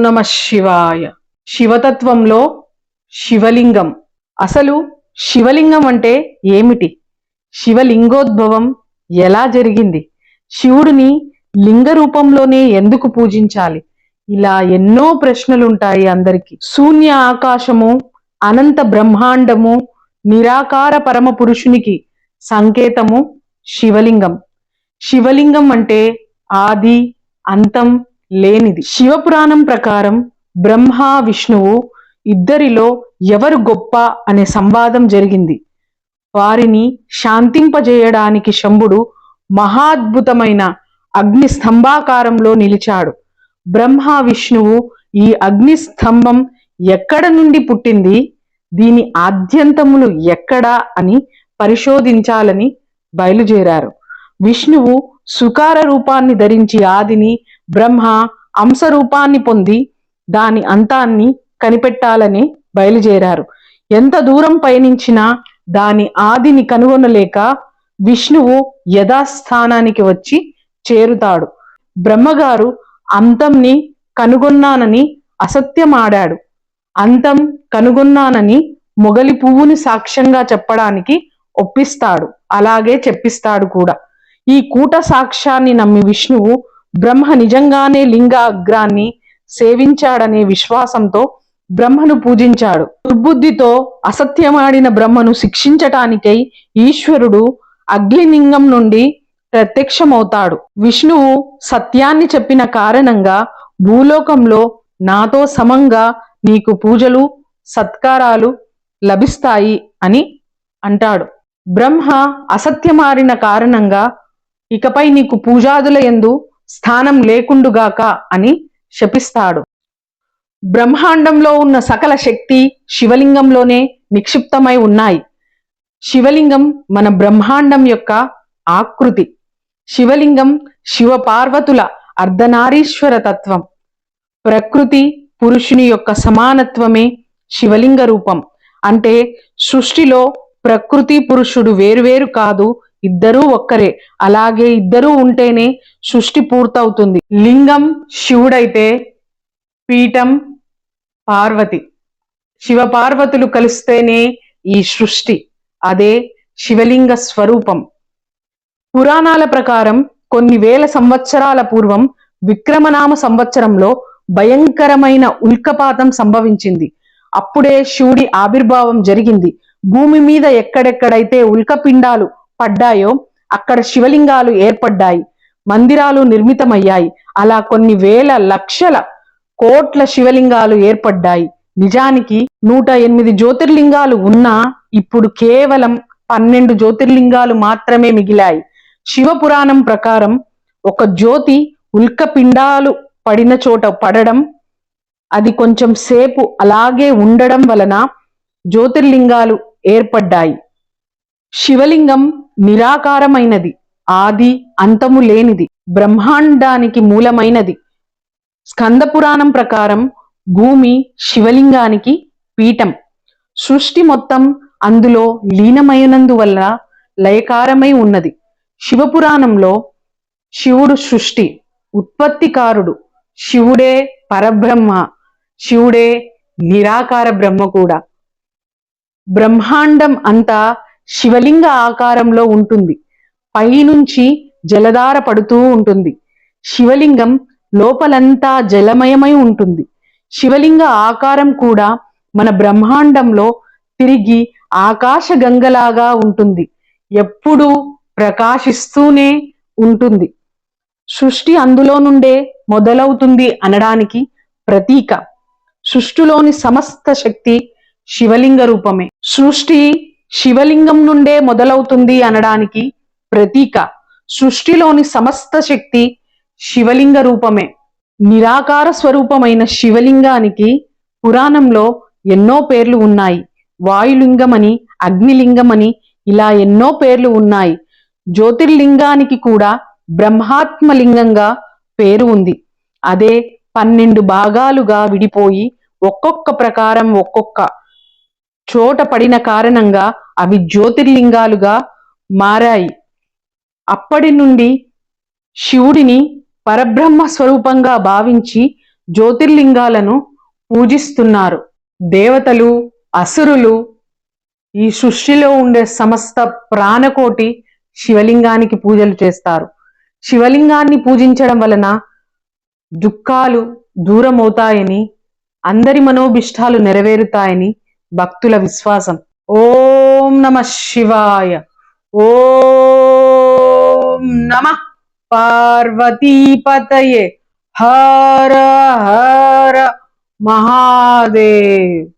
నమ శివాయ. శివతత్వంలో శివలింగం. అసలు శివలింగం అంటే ఏమిటి? శివలింగోద్భవం ఎలా జరిగింది? శివుడిని లింగ రూపంలోనే ఎందుకు పూజించాలి? ఇలా ఎన్నో ప్రశ్నలుంటాయి అందరికి. శూన్య ఆకాశము అనంత బ్రహ్మాండము నిరాకార పరమ పురుషునికి సంకేతము శివలింగం. శివలింగం అంటే ఆది అంతం లేనిది. శివపురాణం ప్రకారం బ్రహ్మ విష్ణువు ఇద్దరిలో ఎవరు గొప్ప అనే సంవాదం జరిగింది. వారిని శాంతింపజేయడానికి శంభుడు మహాద్భుతమైన అగ్ని స్తంభాకారంలో నిలిచాడు. బ్రహ్మ విష్ణువు ఈ అగ్ని స్తంభం ఎక్కడ నుండి పుట్టింది? దీని ఆద్యంతములు ఎక్కడా అని పరిశోధించాలని బయలుదేరారు. విష్ణువు సుకార రూపాన్ని ధరించి ఆదిని బ్రహ్మ అంశ రూపాన్ని పొంది దాని అంతాన్ని కనిపెట్టాలని బయలుదేరారు. ఎంత దూరం పయనించినా దాని ఆదిని కనుగొనలేక విష్ణువు యథాస్థానానికి వచ్చి చేరుతాడు. బ్రహ్మగారు అంతంని కనుగొన్నానని అసత్యమాడాడు. అంతం కనుగొన్నానని మొగలి పువ్వుని సాక్ష్యంగా చెప్పడానికి ఒప్పిస్తాడు. అలాగే చెప్పిస్తాడు కూడా. ఈ కూట సాక్ష్యాన్ని నమ్మి విష్ణువు బ్రహ్మ నిజంగానే లింగ అగ్రాన్ని సేవించాడనే విశ్వాసంతో బ్రహ్మను పూజించాడు. దుర్బుద్ధితో అసత్యమాడిన బ్రహ్మను శిక్షించటానికై ఈశ్వరుడు అగ్నిలింగం నుండి ప్రత్యక్షమవుతాడు. విష్ణువు సత్యాన్ని చెప్పిన కారణంగా భూలోకంలో నాతో సమంగా నీకు పూజలు సత్కారాలు లభిస్తాయి అని అంటాడు. బ్రహ్మ అసత్యమారిన కారణంగా ఇకపై నీకు పూజాదుల ఎందు స్థానం లేకుండుగాక అని శపిస్తాడు. బ్రహ్మాండంలో ఉన్న సకల శక్తి శివలింగంలోనే నిక్షిప్తమై ఉన్నాయి. శివలింగం మన బ్రహ్మాండం యొక్క ఆకృతి. శివలింగం శివ పార్వతుల అర్ధనారీశ్వర తత్వం. ప్రకృతి పురుషుని యొక్క సమానత్వమే శివలింగ రూపం. అంటే సృష్టిలో ప్రకృతి పురుషుడు వేరువేరు కాదు ఇద్దరూ ఒక్కరే. అలాగే ఇద్దరూ ఉంటేనే సృష్టి పూర్తవుతుంది. లింగం శివుడైతే పీఠం పార్వతి. శివ పార్వతులు కలిస్తేనే ఈ సృష్టి. అదే శివలింగ స్వరూపం. పురాణాల ప్రకారం కొన్ని వేల సంవత్సరాల పూర్వం విక్రమనామ సంవత్సరంలో భయంకరమైన ఉల్కపాతం సంభవించింది. అప్పుడే శివుడి ఆవిర్భావం జరిగింది. భూమి మీద ఎక్కడెక్కడైతే ఉల్కపిండాలు పడ్డాయో అక్కడ శివలింగాలు ఏర్పడ్డాయి మందిరాలు నిర్మితమయ్యాయి. అలా కొన్ని వేల లక్షల కోట్ల శివలింగాలు ఏర్పడ్డాయి. నిజానికి నూట ఎనిమిది జ్యోతిర్లింగాలు ఉన్నా ఇప్పుడు కేవలం పన్నెండు జ్యోతిర్లింగాలు మాత్రమే మిగిలాయి. శివపురాణం ప్రకారం ఒక జ్యోతి ఉల్కపిండాలు పడిన చోట పడడం అది కొంచెం సేపు అలాగే ఉండడం వలన జ్యోతిర్లింగాలు ఏర్పడ్డాయి. శివలింగం నిరాకారమైనది ఆది అంతము లేనిది బ్రహ్మాండానికి మూలమైనది. స్కంద పురాణం ప్రకారం భూమి శివలింగానికి పీఠం. సృష్టి మొత్తం అందులో లీనమైనందువల్ల లయకారమై ఉన్నది. శివపురాణంలో శివుడు సృష్టి ఉత్పత్తికారుడు శివుడే పరబ్రహ్మ శివుడే నిరాకార బ్రహ్మ కూడా. బ్రహ్మాండం అంతా శివలింగ ఆకారంలో ఉంటుంది. పైనుంచి జలధార పడుతూ ఉంటుంది. శివలింగం లోపలంతా జలమయమై ఉంటుంది. శివలింగ ఆకారం కూడా మన బ్రహ్మాండంలో తిరిగి ఆకాశ గంగలాగా ఉంటుంది. ఎప్పుడూ ప్రకాశిస్తూనే ఉంటుంది. సృష్టి అందులో నుండే మొదలవుతుంది అనడానికి ప్రతీక. సృష్టిలోని సమస్త శక్తి శివలింగ రూపమే. సృష్టి శివలింగం నుండే మొదలవుతుంది అనడానికి ప్రతీక. సృష్టిలోని సమస్త శక్తి శివలింగ రూపమే. నిరాకార స్వరూపమైన శివలింగానికి పురాణంలో ఎన్నో పేర్లు ఉన్నాయి. వాయులింగమని అగ్నిలింగమని ఇలా ఎన్నో పేర్లు ఉన్నాయి. జ్యోతిర్లింగానికి కూడా బ్రహ్మాత్మలింగంగా పేరు ఉంది. అదే పన్నెండు భాగాలుగా విడిపోయి ఒక్కొక్క ప్రకారం ఒక్కొక్క చోట పడిన కారణంగా అవి జ్యోతిర్లింగాలుగా మారాయి. అప్పటి నుండి శివుడిని పరబ్రహ్మ స్వరూపంగా భావించి జ్యోతిర్లింగాలను పూజిస్తున్నారు. దేవతలు అసురులు ఈ సృష్టిలో ఉండే సమస్త ప్రాణకోటి శివలింగానికి పూజలు చేస్తారు. శివలింగాన్ని పూజించడం వలన దుఃఖాలు దూరమవుతాయని అందరి మనోభిష్టాలు నెరవేరుతాయని భక్తుల విశ్వాసం ఓం నమ శివాయ ఓం నమ పార్వతీపతయే హర హర మహాదేవ్